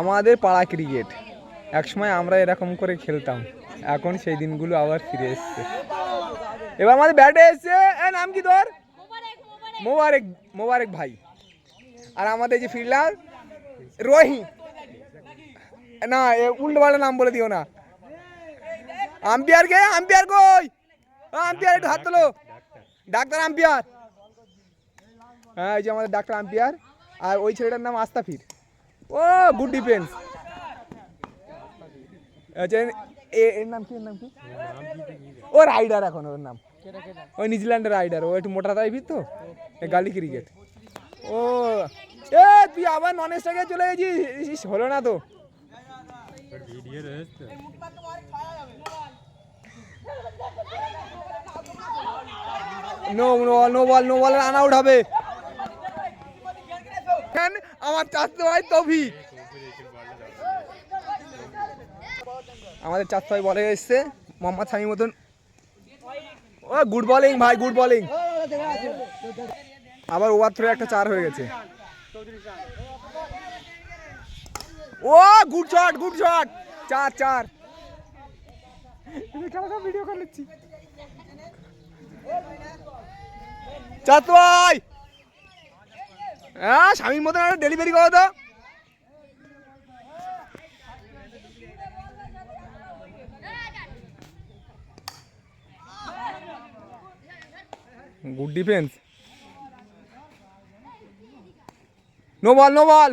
আমাদের পাড়া ক্রিকেট একসময় আমরা এরকম করে খেলতাম। এখন সেই দিনগুলো আবার ফিরে এসছে। এবার আমাদের ব্যাটে এসছে। নাম কি তোর? মোবারক মোবারক। ভাই। আর আমাদের যে ফিল্ডার রোহিত। না এ উল্টো পাল্টা নাম বলে দিও না। আম্পিয়ার কে আম্পিয়ার কই? আম্পিয়ার একটু হাত তোলো। Doctor umpire. হ্যাঁ এই যে আমাদের ডাক্তার আম্পিয়ার। আর ওই ছেলেটার নাম আস্তাফির। ও গুড ডিফেন্স আচ্ছা এর নাম কি, এর নাম কি? ও রাইডার এখন ওর নাম। ওই নিউজিল্যান্ডের রাইডার ও একটু মোটা টাইপের তো? গালি ক্রিকেট ও, এ, তুই আবার নন স্ট্রাইকে চলে গেছিস? হলো না তো। No no no ball no ball run out হবে। আমার চারশো ভাই তৌফিক। আমাদের চারশো ভাই বলে এসছে, মোহাম্মদ সামি মতন। ও গুড বলিং ভাই গুড বলিং আবার ওভার থ্রো একটা চার হয়ে গেছে। ও গুড শট গুড শট চার চার। ভিডিও করে নিচ্ছি চাতু ভাই! হ্যাঁ স্বামীর মতন ডেলিভারি করো তো। Good defence no ball no ball